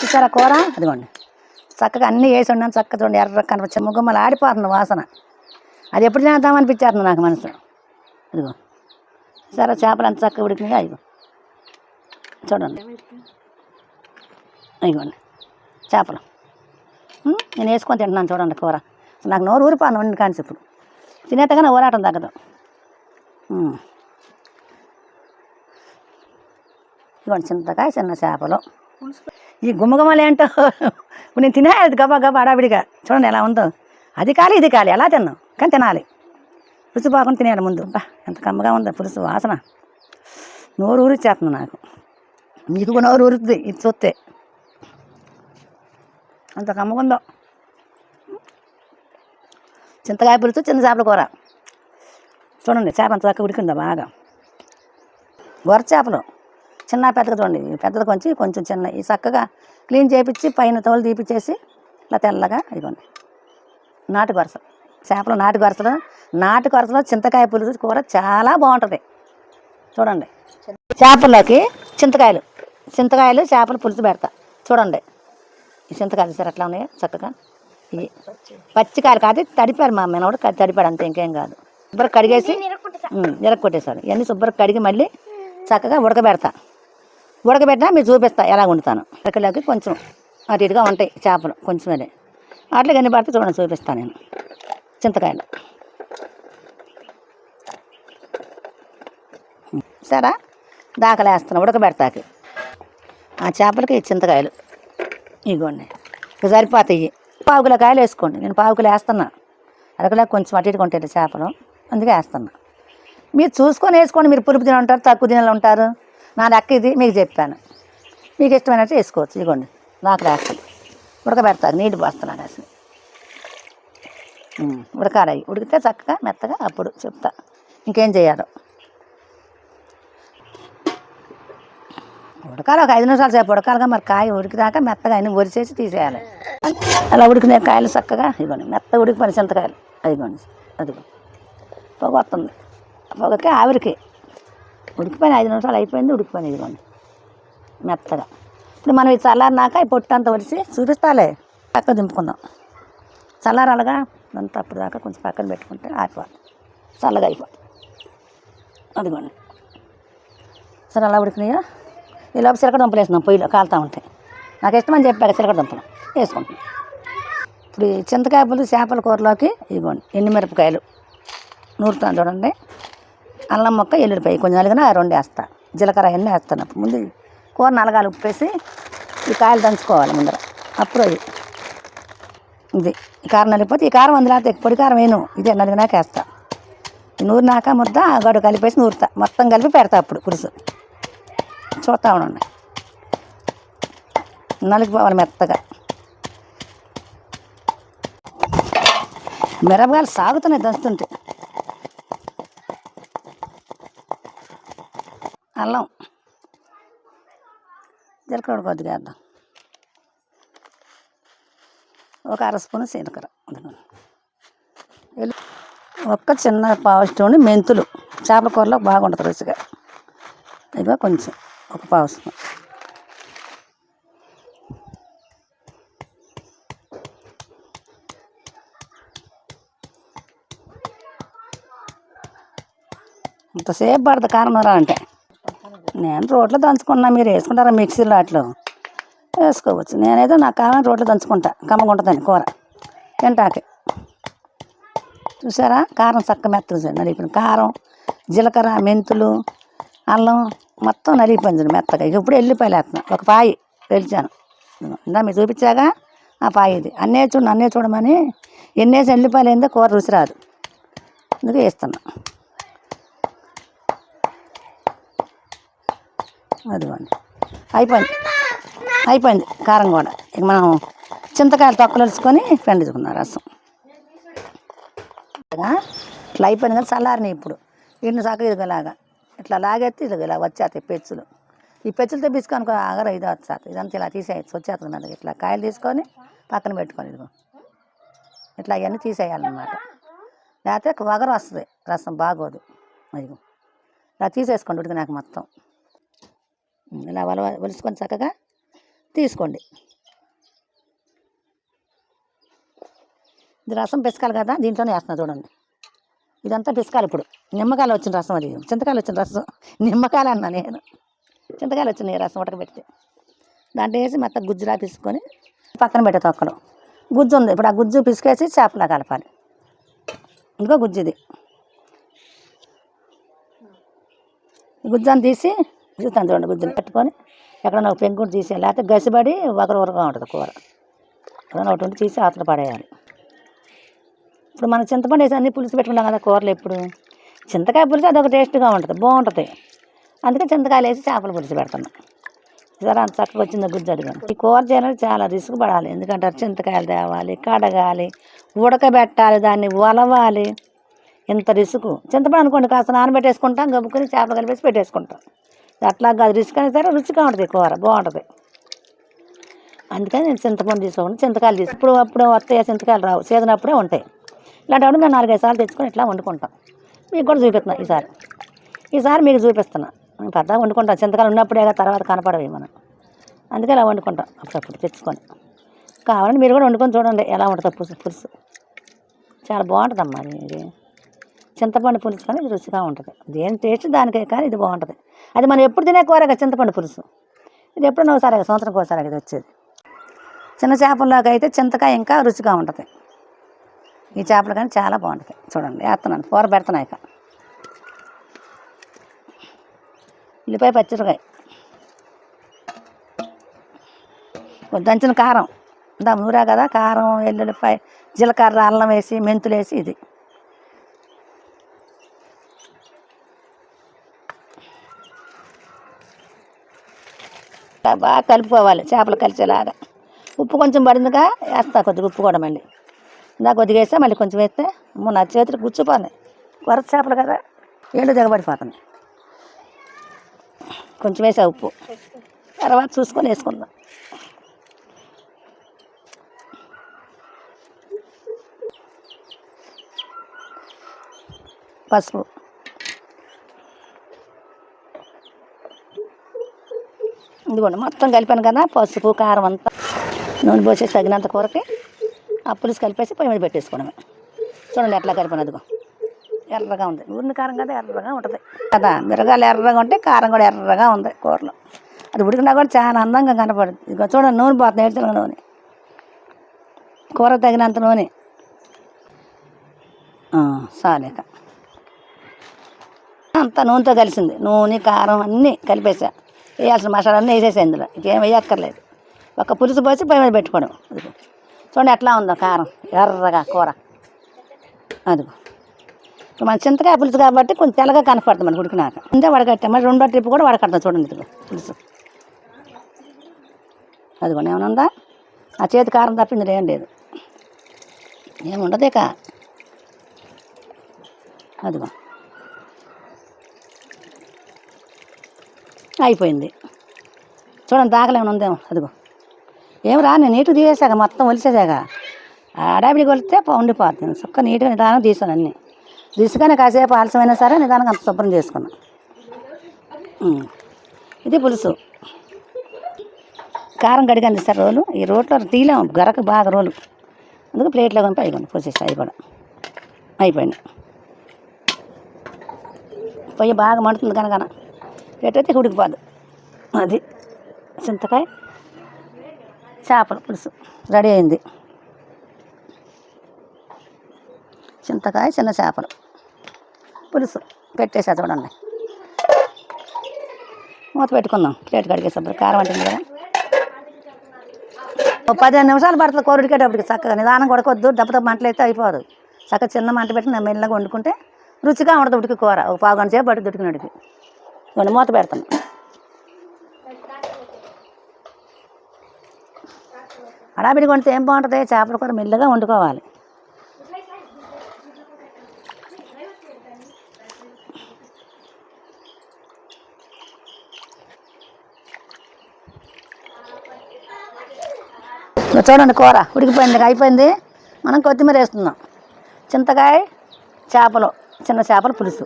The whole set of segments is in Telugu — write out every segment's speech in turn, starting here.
చూసారా కూర? అదిగోండి. చక్కగా అన్నీ వేసి ఉన్నాను చక్కగా చూడండి ఎర్ర కనపచ్చ ముగ్గుమ్మలు ఆడిపోతుంది వాసన. అది ఎప్పుడు చేద్దామనిపించేస్తుంది నాకు మనసు. ఇదిగో. సరే చేపలు అంత చక్కగా ఉడికినాయి. అదిగో చూడండి. అదిగోండి చేపలు. నేను వేసుకొని తింటున్నాను చూడండి కూర. నాకు నోరు ఊరిపోను వండి కానీ ఇప్పుడు. తినేతగానే ఊరాటం తగ్గదు. ఇదిగోండి చింతకాయ చిన్న చేపలు. ఈ గుమ్మగుమ్మలు ఏంటో? ఇప్పుడు నేను తినేది గబా గబా అడావిడిగా చూడండి ఎలా ఉందో. అది కాలి ఇది కాలి. ఎలా తిన్నాం కానీ తినాలి. రుచి బాగుంది తినేయాలి ముందు. బా ఎంత కమ్మగా ఉందో పులుసు వాసన. నోరు ఊరిచ్చేస్తుంది నాకు. మీకు నోరు ఊరుతుంది ఇది చూస్తే. అంత కమ్మగా ఉందో. చింతకాయ పులుసు చిన్న చేపల కూర. చూడండి చేప అంత చక్కగా ఉడికిందా బాగా. గొర్ర చేపలు. చిన్న పెద్దగా చూడండి పెద్దది కొంచెం కొంచెం చిన్న ఈ చక్కగా క్లీన్ చేపించి పైన తోలు తీపిచ్చేసి ఇలా తెల్లగా ఇదిగోండి. నాటు గొరస చేపలు నాటు గొరసలు నాటు గొరసలో చింతకాయ పులుసు కూర చాలా బాగుంటుంది. చూడండి. చేపల్లోకి చింతకాయలు చింతకాయలు చేపలు పులుసు పెడతా. చూడండి. ఈ చింతకాయలు సార్ ఎట్లా ఉన్నాయో? చక్కగా. ఇవి పచ్చికాయలు కాదు తడిపారు మా కూడా తడిపాడు అంతే ఇంకేం కాదు. శుభ్రం కడిగేసి ఎరగ కొట్టేశారు ఇవన్నీ శుభ్రం కడిగి మళ్ళీ చక్కగా ఉడకబెడతా. ఉడకబెట్టినా మీరు చూపిస్తా ఎలా వండుతాను. ఉడకలోకి కొంచెం అటు ఇటుగా ఉంటాయి చేపలు కొంచెం అదే. అట్లా ఎన్ని పడితే చూడండి చూపిస్తాను నేను. చింతకాయలు. సరే దాకలేస్తాను ఉడకబెడతాకి. ఆ చేపలకి చింతకాయలు. ఇగోండి. ఇక సరిపోతాయి. పావుకుల కాయలు వేసుకోండి. నేను పావుకులు వేస్తున్నా. అరకలా కొంచెం అటు ఇటుగా ఉంటాయి చేపలు. అందుకే వేస్తున్నా. మీరు చూసుకొని వేసుకోండి. మీరు పులుపు తిన ఉంటారు తక్కువ తినాలి ఉంటారు నా లెక్క ఇది మీకు చెప్పాను. మీకు ఇష్టమైనట్టు వేసుకోవచ్చు ఇదిగోండి. నాకు రాసి. ఉడకబెడతాను నీళ్ళు పోస్తున్నాను రాసి ఉమ్, ఉడకాలి ఉడికితే చక్కగా మెత్తగా అప్పుడు చెప్తా. ఇంకేం చేయాలో. ఉడకాలి ఒక ఐదు నిమిషాలు సేపు ఉడకాలిగా మరి కాయ ఉడికిదాకా మెత్తగా అన్ని ఒరిచేసి తీసేయాలి. అలా ఉడికిన కాయలు చక్కగా ఇదిగోండి ఉడికి పని చింతకాయలు. అదిగోండి అదిగో పొగ వస్తుంది. పొగకి ఆవిరికి. ఉడికిపోయిన ఐదు నిమిషాలు అయిపోయింది ఉడికిపోయిన ఇదిగోండి మెత్తగా. ఇప్పుడు మనం ఇది చల్లారినాక ఈ పొట్టు అంతా చూపిస్తాలే. పక్క దింపుకుందాం. చల్లారాలుగా అంతా అప్పుడు దాకా కొంచెం పక్కన పెట్టుకుంటే ఆరిపోతుంది చల్లగా అయిపోతుంది అదిగోండి. సరే అలా ఉడికినాయో? ఈ లోపల సిలకడ దుంపలు వేస్తున్నాం పొయ్యిలో కాలుతూ ఉంటాయి నాకు ఇష్టమని చెప్పాడు సిలకడ దుంపలు. వేసుకుంటున్నాం. ఇప్పుడు ఈ చింతకాయ చేపల కూరలోకి ఇదిగోండి ఎండుమిరపకాయలు. నూరుతాను చూడండి. అల్లం మొక్క ఎల్లుడిపాయ కొంచెం నలిగిన రెండు వేస్తా. జీలకర్ర ఎన్ని వేస్తాను. అప్పుడు ముందు కూర నలగాలి ఉప్పేసి ఈ కాయలు దంచుకోవాలి ముందర. అప్పుడు అది. ఇది. ఈ కారం నలిగిపోతే ఈ కారం అందులో పొడి కారం వేయను. ఇదే నలిగినాక వేస్తా. నూరినాక ముద్ద గడు కలిపేసి నూరుతా. మొత్తం కలిపి పెడతా అప్పుడు పులుసు. చూస్తూ ఉండండి. నలిగిపోవాలి మెత్తగా. మిరపకాయలు సాగుతున్నాయి దంచుతుంటే. అల్లం జీలకర్ర కొద్దిగా వేద్దాం. ఒక అర స్పూన్ జీలకర్ర ఒక్క చిన్న పావు స్పూన్ మెంతులు. చేపల కూరలో బాగుంటుంది రుచిగా. ఇదిగో కొంచెం ఒక పావు స్పూన్. ఇంతసేపు పడుతుంది కారం రా అంటే నేను రోట్లో దంచుకున్నా మీరు వేసుకుంటారా మిక్సీలో అట్లు వేసుకోవచ్చు. నేనైతే నాకు కావాలని రోట్లో దంచుకుంటా కమ్మగా ఉంటుందని కూర. తింటాకి. చూసారా? కారం చక్క మెత్తగా నలిపిన కారం జీలకర్ర మెంతులు అల్లం మొత్తం నలిగిపోయింది మెత్తగా. ఇక ఇప్పుడు ఎల్లిపాయలు ఒక పాయి వెలిచాను. ఇందా మీరు చూపించాగా? ఆ పాయి ఇది. అన్నే చూడు అన్నే చూడమని ఎన్నేసి ఎల్లిపాయలు కూర రుచి రాదు. అందుకే వేస్తున్నాను అదిగోండి. అయిపోయింది. అయిపోయింది. కారం కూడా. ఇక మనం చింతకాయలు తొక్కలు వేసుకొని పెండుకున్నాం రసం. ఇట్లా అయిపోయింది కదా చల్లారినాయి ఇప్పుడు. ఇన్ని చక్కగా ఇదిగలాగా. ఇట్లా లాగేస్తే ఇదిగో ఇలా వచ్చేస్తాయి పెచ్చులు. ఈ పెచ్చులతో పిసుకొని ఆగర ఇది వచ్చేస్తాయి ఇదంతా ఇలా తీసేయచ్చు. వచ్చేస్తుంది మనకి ఇట్లా కాయలు తీసుకొని పక్కన పెట్టుకొని ఇదిగో. ఇట్లా అవన్నీ తీసేయాలన్నమాట. లేకపోతే వగరు వస్తుంది. రసం బాగోదు. అదిగో. ఇలా తీసేసుకోండి ఉడికినాక మొత్తం. ఇలా వల వలుసుకొని చక్కగా తీసుకోండి. ఇది రసం పిసకాలి కదా దీంట్లోనే వేస్తున్నా చూడండి. ఇదంతా పిసకాలి ఇప్పుడు. నిమ్మకాయలు వచ్చిన రసం అది. చింతకాయలు వచ్చిన రసం. నిమ్మకాయలు అన్నా నేను. చింతకాయలు వచ్చినాయి రసం ఉడకబెడితే దాంట్లో వేసి మొత్తం గుజ్జులా పిసుకొని పక్కన పెట్టే తొక్కలు. గుజ్జు ఉంది. ఇప్పుడు ఆ గుజ్జు పిసికేసి చేపలా కలపాలి. ఇంకో గుజ్జు ఇది. గుజ్జాన్ని తీసి చూస్తాను చూడండి గుజ్జుని పెట్టుకొని ఎక్కడన్నా ఒక పెంకుని తీసేయాలి. లేకపోతే గసిబడి ఒకరు ఉరగా ఉంటుంది కూర. ఎక్కడన్నా ఒకటి ఉండి తీసి ఆతలు పడేయాలి. ఇప్పుడు మనం చింతపండు వేసి అన్ని పులుసు పెట్టుకుంటాం కదా కూరలు ఎప్పుడు? చింతకాయ పులుసు అదొక టేస్ట్గా ఉంటుంది బాగుంటుంది. అందుకే చింతకాయలు వేసి చేపల పులుసు పెడుతున్నాం. సరే అంత చక్కగా వచ్చింది గుజ్జు అడిగాను. ఈ కూర చేయాలంటే చాలా రిస్క్ పడాలి. ఎందుకంటే చింతకాయలు తేవాలి కడగాలి ఉడకబెట్టాలి దాన్ని వలవాలి. ఇంత రిసుకు. చింతపండు అనుకోండి కాస్త నానబెట్టేసుకుంటాం గబుక్కుని చేపలు కలిపేసి పెట్టేసుకుంటాం. అట్లా కాదు. రిస్క్ సరే రుచిగా ఉంటుంది కూర బాగుంటుంది. అందుకని నేను చింతపండు తీసుకోండి చింతకాయలు తీసి ఇప్పుడు అప్పుడు వస్తాయి చింతకాయలు రావు. సీజన్ అప్పుడే ఉంటాయి. ఇలాంటప్పుడు మేము నాలుగైదు సార్లు తెచ్చుకొని ఇట్లా వండుకుంటాం. మీకు కూడా చూపిస్తున్నా ఈసారి. ఈసారి మీకు చూపిస్తున్నా. మేము పెద్దగా వండుకుంటాం. చింతకాయలు ఉన్నప్పుడే తర్వాత కనపడవి మనం అందుకే ఇలా వండుకుంటాం. అప్పుడప్పుడు తెచ్చుకొని. కావాలంటే మీరు కూడా వండుకొని చూడండి. ఎలా ఉంటుంది పులుసు పులుసు. చాలా బాగుంటుందమ్మా ఇది. చింతపండు పులుసు కానీ ఇది రుచిగా ఉంటుంది. దేని టేస్ట్ దానికే కానీ ఇది బాగుంటుంది. అది మనం ఎప్పుడు తినే కూర చింతపండు పులుసు? ఇది ఎప్పుడైనా ఒకసారి సంవత్సరం ఒకసారి ఇది వచ్చేది. చిన్న చేపల్లోకి అయితే చింతకాయ ఇంకా రుచిగా ఉంటుంది. ఈ చేపలు కానీ చాలా బాగుంటుంది. చూడండి వేస్తున్నాను. కూర పెడుతున్నాయి ఇక. ఉల్లిపాయ పచ్చిరకాయ దంచిన కారం. ఇందా నూరా కదా కారం ఎల్లుల్లిపాయ జీలకర్ర అల్లం వేసి మెంతులు వేసి ఇది. బాగా కలుపుకోవాలి చేపలు కలిసేలాగా. ఉప్పు కొంచెం పడిందిగా వేస్తా కొద్దిగా ఉప్పు కూడా మళ్ళీ. ఇందా కొద్దిగా వేస్తే మళ్ళీ కొంచెం వేస్తే అమ్మో నా చేతులు గుచ్చిపోతున్నాయి కొరత చేపలు కదా ఏళ్ళు దిగబడిపోతుంది కొంచెం వేసా ఉప్పు. తర్వాత చూసుకొని వేసుకుందాం. పసుపు. ఇదిగోండి మొత్తం కలిపాను కదా పసుపు కారం అంతా. నూనె పోసేసి తగినంత కూరకి ఆ పులుసు కలిపేసి పొయ్యి మీద పెట్టేసుకోవడమే చూడండి ఎట్లా కలిపాను అదిగో. ఎర్రగా ఉంది. ఊరిని కారం కదా ఎర్రగా ఉంటుంది. కదా మిరగాలు ఎర్రగా ఉంటే కారం కూడా ఎర్రగా ఉంది కూరలో. అది ఉడికినా కూడా చాలా అందంగా కనపడుతుంది. ఇదిగో చూడండి నూనె పోతుంది ఏడుతున్న నూనె. కూర తగినంత నూనె. సాలేక. అంత నూనెతో కలిసింది. నూనె కారం అన్నీ కలిపేసా. వేయాల్సిన మసాలా అన్నీ వేసేసి ఇందులో. ఇంకేం వేయక్కర్లేదు. ఒక పులుసు పోసి పై మీద పెట్టుకోవడం. అదిగో. చూడండి ఎట్లా ఉందో కారం. ఎర్రగా కూర. అదిగో. ఇప్పుడు మన చింతకాయ పులుసు కాబట్టి కొంచెం తెల్లగా కనపడుతుంది మనకి ఉడికినాక. ఇంతే వడకట్టాం మరి రెండో ట్రిప్ కూడా వడకడతాం చూడండి ఇదిగో పులుసు. అదిగో ఏమైనా ఉందా? ఆ చేతి కారం తప్పింది ఏం లేదు. ఏముండదు ఇక. అదిగో. అయిపోయింది. చూడండి దాకలు ఏమైనా ఉందేమో అదిగో. ఏం రా నేను నీటు తీసేసాక మొత్తం ఒలిసేసాక ఆడావిడి కొలితే ఉండిపోతుంది. చుక్క నీట్గా నిదానం తీసాను అన్నీ. తీసుకొని కాసేపు ఆలస్యమైనా సరే నిదానంగా అంత శుభ్రం చేసుకున్నాను ఇది పులుసు. కారం గడిగా అందిస్తారు రోలు. ఈ రోట్లో తీయలేము గరకు బాగా రోలు. అందుకు ప్లేట్లో కొంపి అయిపోయింది పోసేసి అవి కూడా. అయిపోయింది. పొయ్యి బాగా మండుతుంది కనుక. పెట్టయితే ఉడికిపోదు అది చింతకాయ చేపల పులుసు రెడీ అయింది. చింతకాయ చిన్న చేపలు పులుసు పెట్టేసా చూడండి. మూత పెట్టుకుందాం ప్లేట్ కడిగేసప్పుడు కారం అంటుంది కదా. ఓ పదిహేను నిమిషాలు పడుతుంది కూర ఉడికేటప్పటికి చక్కగా నిదానం కొడకొద్దు దెబ్బతో మంటలు అయితే అయిపోదు. చక్కగా చిన్న మంట పెట్టి నేను మెల్లగా వండుకుంటే రుచిగా ఉండదు ఉడికి కూర. ఒక పావు గంట సేపు పడుతుంది ఉడికినడికి. ఇవ్వండి మూత పెడతాను అడాబిడి కొంటే ఏం బాగుంటుంది? చేపల కూర మెల్లగా వండుకోవాలి. చూడండి కూర ఉడికిపోయింది అయిపోయింది. మనం కొత్తిమీర వేస్తున్నాం. చింతకాయ చేపలు చిన్న చేపల పులుసు.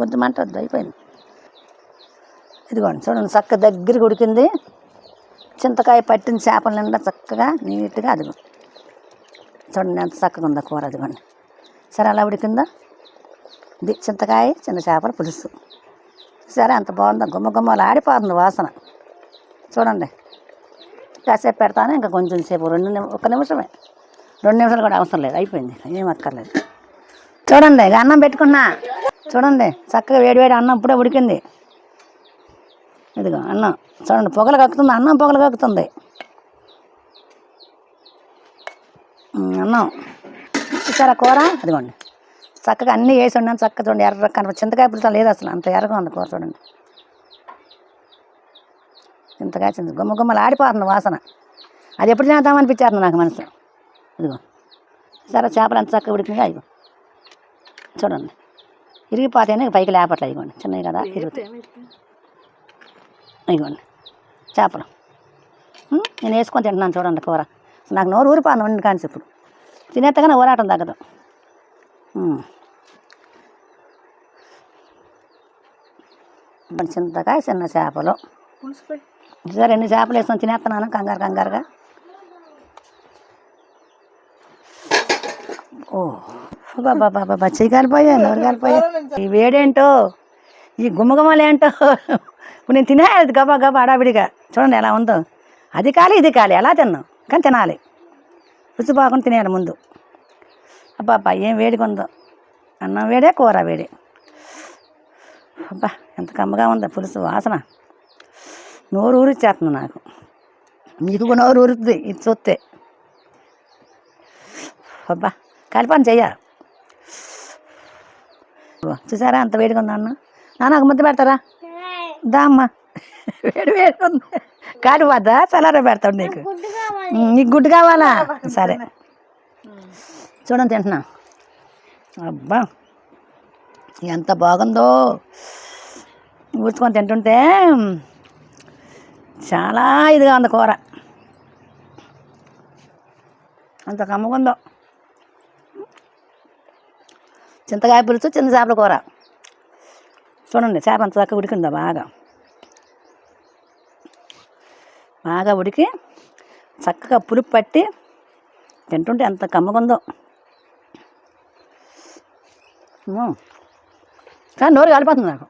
కొంచెం మంట వద్దు అయిపోయింది. ఇదిగోండి చూడండి చక్క దగ్గర ఉడికింది చింతకాయ పట్టిన చేపల నిండా చక్కగా నీట్గా అదిగో. చూడండి ఎంత చక్కగా ఉందో కూర అదిగోండి. సరే అలా ఉడికిందో? ఇది చింతకాయ చిన్న చేపల పులుసు. సరే అంత బాగుందో. గుమ్మ గుమ్మలు ఆడిపోతుంది వాసన. చూడండి కాసేపు పెడతాను ఇంకా కొంచెం సేపు రెండు నిమి ఒక నిమిషమే. రెండు నిమిషాలు కూడా అవసరం లేదు అయిపోయింది ఏం అక్కర్లేదు. చూడండి ఇక అన్నం పెట్టుకున్నా. చూడండి చక్కగా వేడివేడి అన్నం ఇప్పుడే ఉడికింది. ఇదిగో అన్నం చూడండి పొగలు కక్కుతుంది అన్నం పొగలు కక్కుతుంది. అన్నం. చూసారా కూర? అదిగోండి. చక్కగా అన్నీ వేసి ఉన్నాను చక్కగా చూడండి ఎర్ర కనపడి చింతకాయ పులుసా లేదు అసలు అంత ఎర్రగా ఉంది కూర చూడండి. చింతకాయ చింత గుమ్మ గుమ్మలు ఆడిపోతుంది వాసన. అది ఎప్పుడు చేద్దామనిపించారు నాకు మనసు. ఇదిగో. సరే చేపలు ఎంత చక్కగా ఉడికినాయి అదిగో చూడండి. ఇరిగిపోతేనే పైకి లేపట్లేదు ఇదిగోండి చిన్నవి కదా ఇరుగుతాయి ఇదిగోండి చేపలు? నేను వేసుకొని తింటున్నాను చూడండి కూర. నాకు నోరు ఊరిపోను వండి కానీ ఇప్పుడు. తినేత్తగానే ఊరాటం తగ్గదు. చింతకాయ చిన్న చేపలు. సరే ఎన్ని చేపలు వేసుకొని తినేస్తున్నాను కంగారు కంగారుగా. ఓ. బాబా బాబా బాబా కాలిపోయా నోరు కాలిపోయా ఈ వేడేంటో ఈ గుమ్మగుమ్మలేంటో ఇప్పుడు నేను తినేది గబా గబా అడావిడిగా చూడండి ఎలా ఉందో. అది కాలి ఇది కాలి ఎలా తిన్నాం? కానీ తినాలి. రుచి బాగుండి తినేయాలి ముందు. అబ్బా అబ్బా ఏం వేడిగా ఉందో. అన్నం వేడే కూర వేడి. అబ్బా ఎంత కమ్మగా ఉందో పులుసు వాసన. నోరు ఊరిచ్చేస్తుంది నాకు. మీకు నోరు ఊరుతుంది ఇది చూస్తే. అబ్బా కలిపని చెయ్యాలి చూసారా అంత వేడిగా ఉందా అన్న? నాన్న ఒక ముద్ద పెడతారా? దా అమ్మ. వేడి వేడిగా ఉంది. కాలిపోద్దా చల్లార పెడతాడు నీకు. నీకు గుడ్డు కావాలా. సరే. చూడండి తింటున్నా. అబ్బా. ఎంత బాగుందో. ఊడ్చుకొని తింటుంటే చాలా ఇదిగా ఉంది కూర. అంత కమ్మగుందో. చింతకాయ పులుసు చిన్న చేపల కూర. చూడండి చేప అంత చక్కగా ఉడికిందా బాగా. బాగా ఉడికి చక్కగా పులుపు పట్టి తింటుంటే ఎంత కమ్మగుందో. కానీ నోరు కాలిపోతుంది నాకు.